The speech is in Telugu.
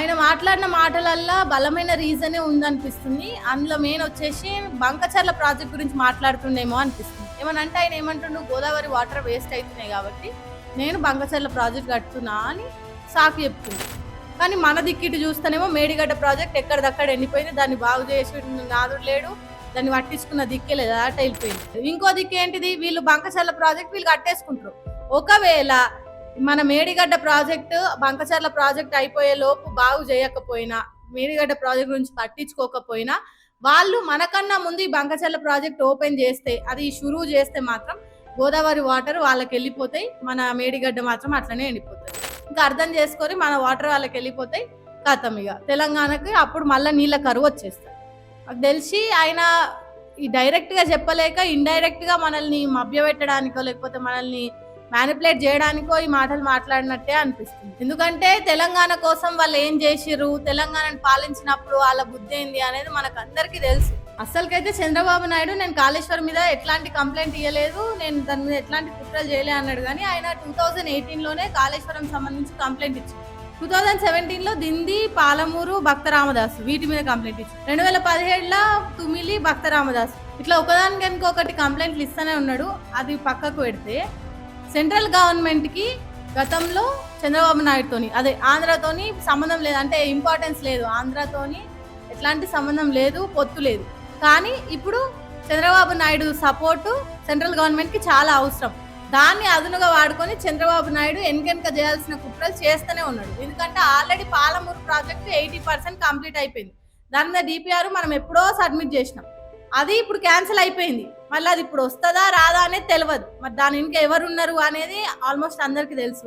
ఆయన మాట్లాడిన మాటలల్లో బలమైన రీజనే ఉందనిపిస్తుంది. అందులో మెయిన్ వచ్చేసి బంకచర్ల ప్రాజెక్ట్ గురించి మాట్లాడుతుండేమో అనిపిస్తుంది. ఏమనంటే ఆయన ఏమంటుండు గోదావరి వాటర్ వేస్ట్ అవుతున్నాయి కాబట్టి నేను బంకచర్ల ప్రాజెక్ట్ కడుతున్నా అని సాకు చెప్తుంది. కానీ మన దిక్కిటి చూస్తేనేమో మేడిగడ్డ ప్రాజెక్ట్ ఎక్కడిదక్కడ ఎండిపోయింది దాన్ని బాగు చేసి నాదుడు లేడు దాన్ని పట్టించుకున్న దిక్కే లేదు అట వెళ్ళిపోయింది ఇంకో దిక్కు ఏంటిది? వీళ్ళు బంకచర్ల ప్రాజెక్ట్ వీళ్ళు కట్టేసుకుంటారు. ఒకవేళ మన మేడిగడ్డ ప్రాజెక్టు బంకచర్ల ప్రాజెక్ట్ అయిపోయే లోపు బాగు చేయకపోయినా మేడిగడ్డ ప్రాజెక్ట్ గురించి పట్టించుకోకపోయినా వాళ్ళు మనకన్నా ముందు ఈ బంకచర్ల ప్రాజెక్ట్ ఓపెన్ చేస్తే అది షురూ చేస్తే మాత్రం గోదావరి వాటర్ వాళ్ళకి వెళ్ళిపోతాయి మన మేడిగడ్డ మాత్రం అట్లనే ఎండిపోతాయి. ఇంకా అర్థం చేసుకొని మన వాటర్ వాళ్ళకి వెళ్ళిపోతాయి కథం ఇక. తెలంగాణకి అప్పుడు మళ్ళీ నీళ్ళ కరువు వచ్చేస్తుంది నాకు తెలిసి ఆయన ఈ డైరెక్ట్గా చెప్పలేక ఇండైరెక్ట్గా మనల్ని మభ్యపెట్టడానికో లేకపోతే మనల్ని మ్యానిపులేట్ చేయడానికో ఈ మాటలు మాట్లాడినట్టే అనిపిస్తుంది. ఎందుకంటే తెలంగాణ కోసం వాళ్ళు ఏం చేసిర్రు? తెలంగాణను పాలించినప్పుడు వాళ్ళ బుద్ధి ఏంది అనేది మనకు అందరికీ తెలుసు. అసలుకైతే చంద్రబాబు నాయుడు నేను కాళేశ్వరం మీద ఎట్లాంటి కంప్లైంట్ ఇవ్వలేదు నేను దాని మీద ఎట్లాంటి కుట్రలు చేయలే అన్నాడు కానీ ఆయన టూ థౌజండ్ ఎయిటీన్లోనే కాళేశ్వరం సంబంధించి కంప్లైంట్ ఇచ్చింది టూ థౌజండ్ సెవెంటీన్లో దింది పాలమూరు భక్త రామదాస్ వీటి మీద కంప్లైంట్ ఇచ్చింది రెండు వేల పదిహేడులో తుమిలి భక్త రామదాస్. ఇట్లా ఒకదానికి ఇంకొకటి కంప్లైంట్లు ఇస్తూనే ఉన్నాడు. అది పక్కకు పెడితే సెంట్రల్ గవర్నమెంట్కి గతంలో చంద్రబాబు నాయుడుతోని అదే ఆంధ్రతోని సంబంధం లేదు. అంటే ఇంపార్టెన్స్ లేదు. ఆంధ్రతోని ఎట్లాంటి సంబంధం లేదు పొత్తు లేదు. కానీ ఇప్పుడు చంద్రబాబు నాయుడు సపోర్టు సెంట్రల్ గవర్నమెంట్కి చాలా అవసరం. దాన్ని అదునుగా వాడుకొని చంద్రబాబు నాయుడు ఎన్కెనక చేయాల్సిన కుట్రలు చేస్తూనే ఉన్నాడు. ఎందుకంటే already Palamuru project eighty percent complete అయిపోయింది. దాని మీద డిపిఆర్ మనం ఎప్పుడో సబ్మిట్ చేసినాం. అది ఇప్పుడు క్యాన్సిల్ అయిపోయింది. మళ్ళీ అది ఇప్పుడు వస్తుందా రాదా అనేది తెలియదు మరి దాని ఇంకా ఎవరు ఉన్నారు అనేది ఆల్మోస్ట్ అందరికీ తెలుసు.